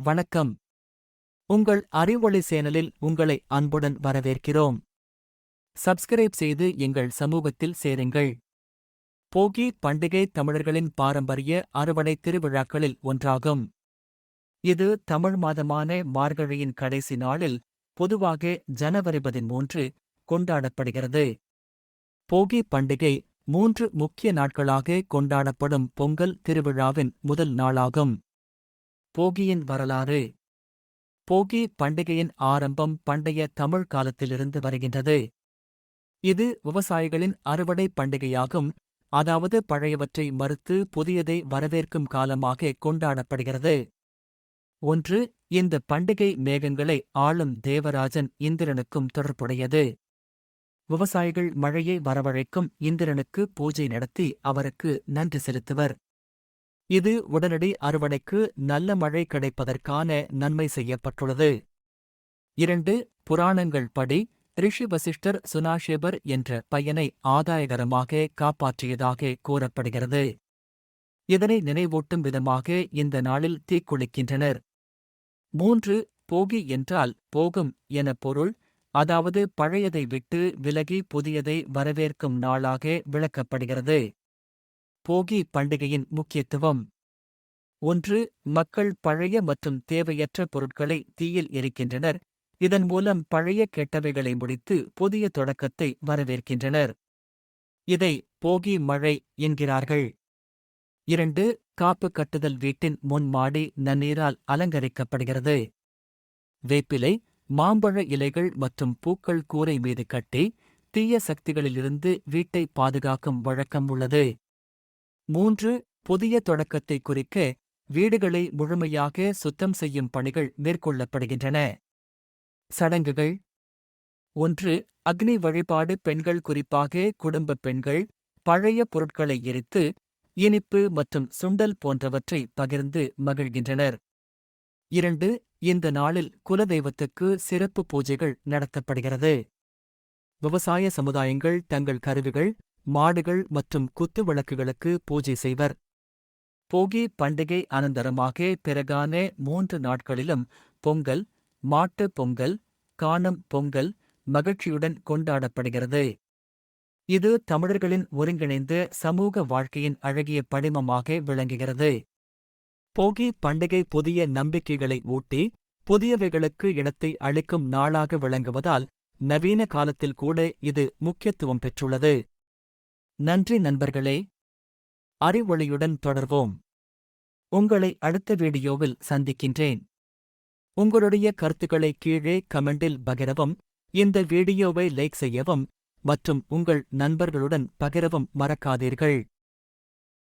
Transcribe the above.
வணக்கம். உங்கள் அறிவொளி சேனலில் உங்களை அன்புடன் வரவேற்கிறோம். சப்ஸ்கிரைப் செய்து எங்கள் சமூகத்தில் சேருங்கள். போகி பண்டிகை தமிழர்களின் பாரம்பரிய அறுவடை திருவிழாக்களில் ஒன்றாகும். இது தமிழ் மாதமான மார்கழியின் கடைசி நாளில் பொதுவாக ஜனவரி பதிமூன்று கொண்டாடப்படுகிறது. போகி பண்டிகை மூன்று முக்கிய நாட்களாக கொண்டாடப்படும் பொங்கல் திருவிழாவின் முதல் நாளாகும். போகியின் வரலாறு. போகி பண்டிகையின் ஆரம்பம் பண்டைய தமிழ் காலத்திலிருந்து வருகின்றது. இது விவசாயிகளின் அறுவடை பண்டிகையாகும். அதாவது பழையவற்றை மறுத்து புதியதை வரவேற்கும் காலமாக கொண்டாடப்படுகிறது. ஒன்று இந்த பண்டிகை மேகங்களை ஆளும் தேவராஜன் இந்திரனுக்கும் தொடர்புடையது. விவசாயிகள் மழையை வரவழைக்கும் இந்திரனுக்கு பூஜை நடத்தி அவருக்கு நன்றி செலுத்துவர். இது உடனடி அறுவடைக்கு நல்ல மழை கிடைப்பதற்கான நன்மை செய்யப்பட்டுள்ளது. இரண்டு புராணங்கள் படி ரிஷி வசிஷ்டர் சுனாஷேபர் என்ற பையனை ஆதாயகரமாக காப்பாற்றியதாக கூறப்படுகிறது. இதனை நினைவூட்டும் விதமாக இந்த நாளில் தீக்குளிக்கின்றனர் மூன்று போகி என்றால் போகும் என பொருள் அதாவது பழையதை விட்டு விலகி புதியதை வரவேற்கும் நாளாக விளக்கப்படுகிறது. போகி பண்டிகையின் முக்கியத்துவம். ஒன்று மக்கள் பழைய மற்றும் தேவையற்ற பொருட்களை தீயில் எரிக்கின்றனர். இதன் மூலம் பழைய கெட்டவைகளை முடித்து புதிய தொடக்கத்தை வரவேற்கின்றனர். இதை போகி மழை என்கிறார்கள். இரண்டு காப்பு கட்டுதல் வீட்டின் முன் மாடி நன்னீரால் அலங்கரிக்கப்படுகிறது. வேப்பிலை மாம்பழ இலைகள் மற்றும் பூக்கள் கூரை மீது கட்டி தீய சக்திகளிலிருந்து வீட்டை பாதுகாக்கும் வழக்கம் உள்ளது. மூன்று புதிய தொடக்கத்தை குறிக்க வீடுகளை முழுமையாக சுத்தம் செய்யும் பணிகள் மேற்கொள்ளப்படுகின்றன. சடங்குகள். ஒன்று அக்னி வழிபாடு பெண்கள் குறிப்பாக குடும்பப் பெண்கள் பழைய பொருட்களை எரித்து இனிப்பு மற்றும் சுண்டல் போன்றவற்றை பகிர்ந்து மகிழ்கின்றனர். இரண்டு இந்த நாளில் குலதெய்வத்துக்கு சிறப்பு பூஜைகள் நடத்தப்படுகிறது. விவசாய சமுதாயங்கள் தங்கள் கருவிகள் மாடுகள் மற்றும் குத்து விளக்குகளுக்கு பூஜை செய்வர். போகி பண்டிகை அனந்தரமாக பிறகான மூன்று நாட்களிலும் பொங்கல் மாட்டு பொங்கல் காணும் பொங்கல் மகிழ்ச்சியுடன் கொண்டாடப்படுகிறது. இது தமிழர்களின் ஒருங்கிணைந்த சமூக வாழ்க்கையின் அழகிய படிமமாக விளங்குகிறது. போகி பண்டிகை புதிய நம்பிக்கைகளை ஊட்டி புதியவைகளுக்கு இடத்தை அளிக்கும் நாளாக விளங்குவதால் நவீன காலத்தில் கூட இது முக்கியத்துவம் பெற்றுள்ளது. நன்றி நண்பர்களே. அறிவொளியுடன் தொடர்வோம். உங்களை அடுத்த வீடியோவில் சந்திக்கின்றேன். உங்களுடைய கருத்துக்களை கீழே கமெண்டில் பகிரவும் இந்த வீடியோவை லைக் செய்யவும் மற்றும் உங்கள் நண்பர்களுடன் பகிரவும் மறக்காதீர்கள்.